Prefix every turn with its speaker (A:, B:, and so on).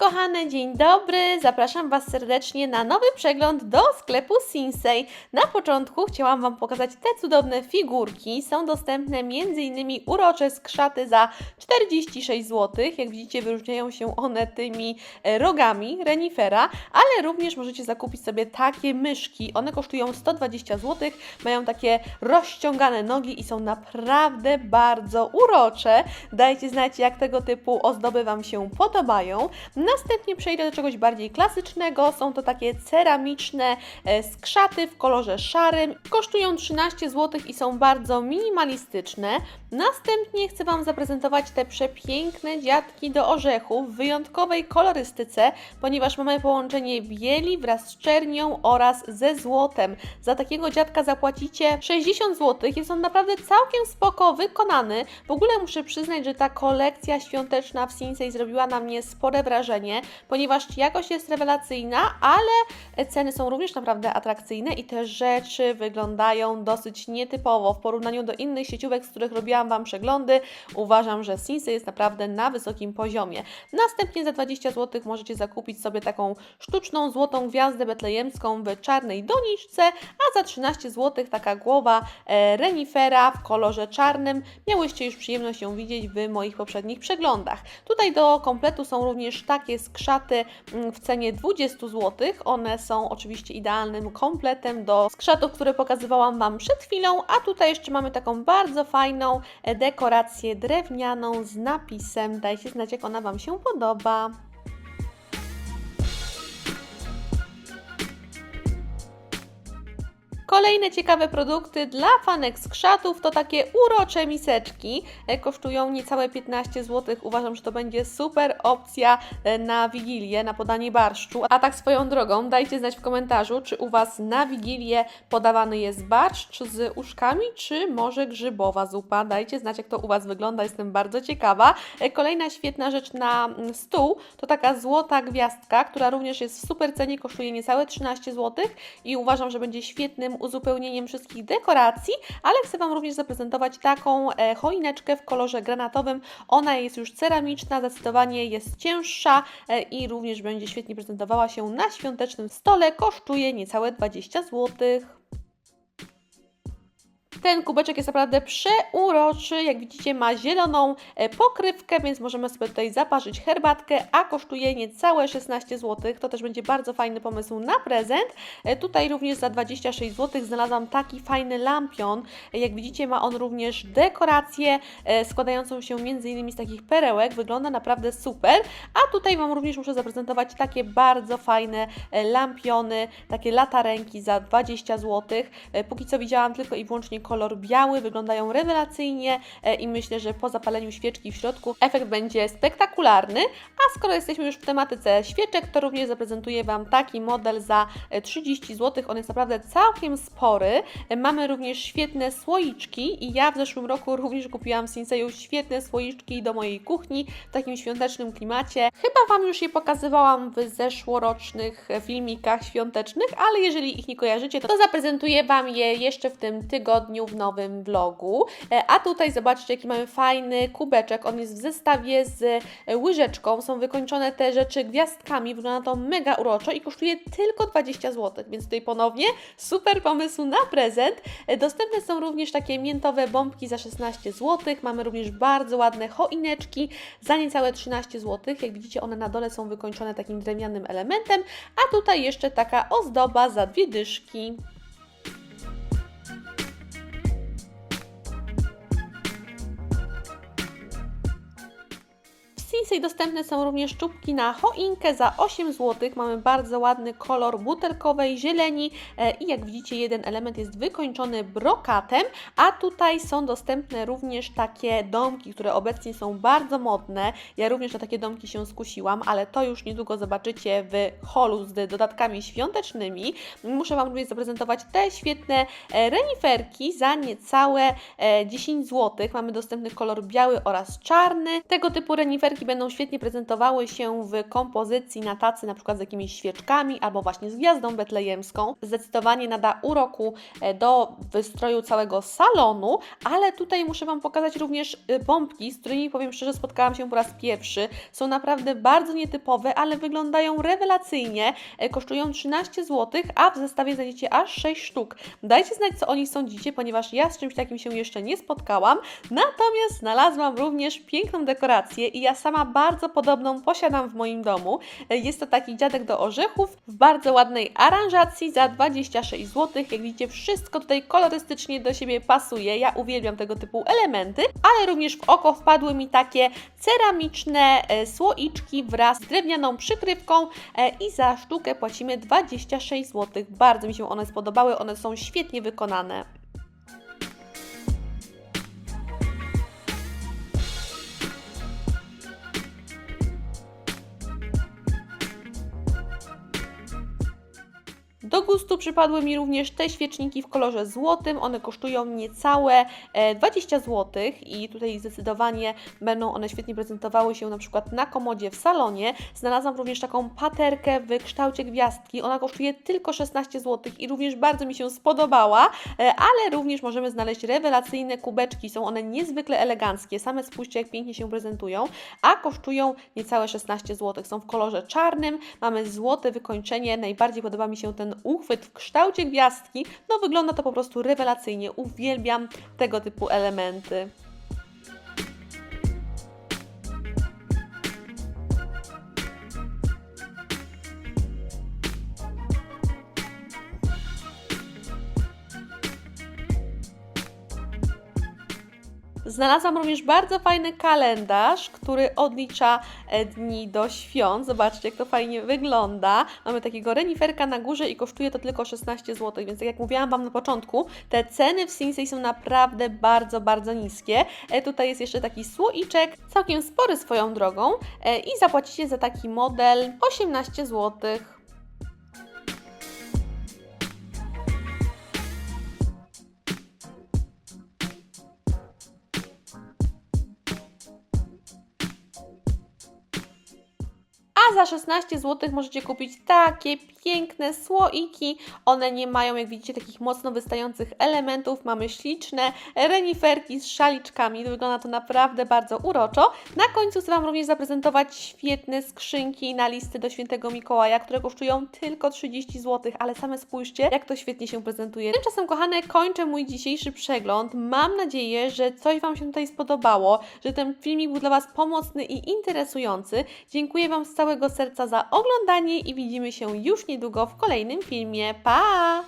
A: kochane, dzień dobry. Zapraszam Was serdecznie na nowy przegląd do sklepu Sinsei. Na początku chciałam Wam pokazać te cudowne figurki. Są dostępne m.in. urocze skrzaty za 46 zł. Jak widzicie, wyróżniają się one tymi e, rogami renifera, ale również możecie zakupić sobie takie myszki. One kosztują 120 zł, mają takie rozciągane nogi i są naprawdę bardzo urocze. Dajcie znać, jak tego typu ozdoby Wam się podobają. Następnie przejdę do czegoś bardziej klasycznego. Są to takie ceramiczne e, skrzaty w kolorze szarym. Kosztują 13 zł i są bardzo minimalistyczne. Następnie chcę Wam zaprezentować te przepiękne dziadki do orzechów w wyjątkowej kolorystyce, ponieważ mamy połączenie bieli wraz z czernią oraz ze złotem. Za takiego dziadka zapłacicie 60 zł. Jest on naprawdę całkiem spoko wykonany. W ogóle muszę przyznać, że ta kolekcja świąteczna w Sinsei zrobiła na mnie spore wrażenie, ponieważ jakość jest rewelacyjna, ale ceny są również naprawdę atrakcyjne i te rzeczy wyglądają dosyć nietypowo w porównaniu do innych sieciówek, z których robiłam Wam przeglądy. Uważam, że Sinsei jest naprawdę na wysokim poziomie. Następnie za 20 zł możecie zakupić sobie taką sztuczną złotą gwiazdę betlejemską w czarnej doniczce, a za 13 zł taka głowa e, renifera w kolorze czarnym. Miałyście już przyjemność ją widzieć w moich poprzednich przeglądach. Tutaj do kompletu są również takie skrzaty mm, w cenie 20 zł. One są oczywiście idealnym kompletem do skrzatów, które pokazywałam Wam przed chwilą, a tutaj jeszcze mamy taką bardzo fajną dekorację drewnianą z napisem. Dajcie znać, jak ona Wam się podoba. Kolejne ciekawe produkty dla fanek skrzatów to takie urocze miseczki. E, Kosztują niecałe 15 zł. Uważam, że to będzie super opcja e, na Wigilię, na podanie barszczu. A tak swoją drogą, dajcie znać w komentarzu, czy u Was na Wigilię podawany jest barszcz z uszkami, czy może grzybowa zupa. Dajcie znać, jak to u Was wygląda, jestem bardzo ciekawa. E, Kolejna świetna rzecz na mm, stół to taka złota gwiazdka, która również jest w super cenie, kosztuje niecałe 13 zł i uważam, że będzie świetnym uzupełnieniem wszystkich dekoracji, ale chcę Wam również zaprezentować taką e, choineczkę w kolorze granatowym. Ona jest już ceramiczna, zdecydowanie jest cięższa e, i również będzie świetnie prezentowała się na świątecznym stole. Kosztuje niecałe 20 złotych. Ten kubeczek jest naprawdę przeuroczy. Jak widzicie, ma zieloną e, pokrywkę, więc możemy sobie tutaj zaparzyć herbatkę, a kosztuje niecałe 16 zł. To też będzie bardzo fajny pomysł na prezent. E, Tutaj również za 26 zł znalazłam taki fajny lampion. E, Jak widzicie, ma on również dekorację składającą się m.in. z takich perełek. Wygląda naprawdę super. A tutaj Wam również muszę zaprezentować takie bardzo fajne lampiony, takie latarenki za 20 zł. Póki co widziałam tylko i wyłącznie kolor biały, wyglądają rewelacyjnie e, i myślę, że po zapaleniu świeczki w środku efekt będzie spektakularny. A skoro jesteśmy już w tematyce świeczek, to również zaprezentuję Wam taki model za e, 30 zł. On jest naprawdę całkiem spory. E, Mamy również świetne słoiczki i ja w zeszłym roku również kupiłam w Sinseju świetne słoiczki do mojej kuchni w takim świątecznym klimacie. Chyba Wam już je pokazywałam w zeszłorocznych filmikach świątecznych, ale jeżeli ich nie kojarzycie, to zaprezentuję Wam je jeszcze w tym tygodniu w nowym vlogu. E, A tutaj zobaczcie, jaki mamy fajny kubeczek. On jest w zestawie z e, łyżeczką. Są wykończone te rzeczy gwiazdkami. Wygląda to mega uroczo i kosztuje tylko 20 zł. Więc tutaj ponownie super pomysł na prezent. E, Dostępne są również takie miętowe bombki za 16 zł. Mamy również bardzo ładne choineczki za niecałe 13 zł. Jak widzicie, one na dole są wykończone takim drewnianym elementem, a tutaj jeszcze taka ozdoba za dwie dyszki. W Sinsei dostępne są również czubki na choinkę za 8 zł. Mamy bardzo ładny kolor butelkowej zieleni e, i jak widzicie jeden element jest wykończony brokatem, a tutaj są dostępne również takie domki, które obecnie są bardzo modne. Ja również na takie domki się skusiłam, ale to już niedługo zobaczycie w holu z dodatkami świątecznymi. Muszę Wam również zaprezentować te świetne e, reniferki za niecałe e, 10 zł. Mamy dostępny kolor biały oraz czarny. Tego typu reniferki będą świetnie prezentowały się w kompozycji na tacy, na przykład z jakimiś świeczkami albo właśnie z gwiazdą betlejemską. Zdecydowanie nada uroku e, do wystroju całego salonu, ale tutaj muszę Wam pokazać również y, bombki, z którymi powiem szczerze spotkałam się po raz pierwszy. Są naprawdę bardzo nietypowe, ale wyglądają rewelacyjnie. E, Kosztują 13 zł, a w zestawie znajdziecie aż 6 sztuk. Dajcie znać, co o nich sądzicie, ponieważ ja z czymś takim się jeszcze nie spotkałam. Natomiast znalazłam również piękną dekorację i ja sama bardzo podobną posiadam w moim domu. Jest to taki dziadek do orzechów w bardzo ładnej aranżacji za 26 zł. Jak widzicie, wszystko tutaj kolorystycznie do siebie pasuje. Ja uwielbiam tego typu elementy, ale również w oko wpadły mi takie ceramiczne e, słoiczki wraz z drewnianą przykrywką e, i za sztukę płacimy 26 zł. Bardzo mi się one spodobały, one są świetnie wykonane. Gustu przypadły mi również te świeczniki w kolorze złotym. One kosztują niecałe e, 20 zł i tutaj zdecydowanie będą one świetnie prezentowały się na przykład na komodzie w salonie. Znalazłam również taką paterkę w kształcie gwiazdki. Ona kosztuje tylko 16 zł i również bardzo mi się spodobała, e, ale również możemy znaleźć rewelacyjne kubeczki. Są one niezwykle eleganckie. Same spójrzcie jak pięknie się prezentują, a kosztują niecałe 16 zł. Są w kolorze czarnym, mamy złote wykończenie. Najbardziej podoba mi się ten uchwyt w kształcie gwiazdki. No wygląda to po prostu rewelacyjnie. Uwielbiam tego typu elementy. Znalazłam również bardzo fajny kalendarz, który odlicza e, dni do świąt. Zobaczcie, jak to fajnie wygląda. Mamy takiego reniferka na górze i kosztuje to tylko 16 zł, więc tak jak mówiłam Wam na początku, te ceny w Sinsei są naprawdę bardzo, bardzo niskie. E, Tutaj jest jeszcze taki słoiczek, całkiem spory swoją drogą e, i zapłacicie za taki model 18 złotych. A za 16 zł możecie kupić takie piękne słoiki. One nie mają, jak widzicie, takich mocno wystających elementów. Mamy śliczne reniferki z szaliczkami. Wygląda to naprawdę bardzo uroczo. Na końcu chcę Wam również zaprezentować świetne skrzynki na listy do świętego Mikołaja, które kosztują tylko 30 zł, ale same spójrzcie, jak to świetnie się prezentuje. Tymczasem, kochane, kończę mój dzisiejszy przegląd. Mam nadzieję, że coś Wam się tutaj spodobało, że ten filmik był dla Was pomocny i interesujący. Dziękuję Wam z całego serca za oglądanie i widzimy się już niedługo w kolejnym filmie. Pa!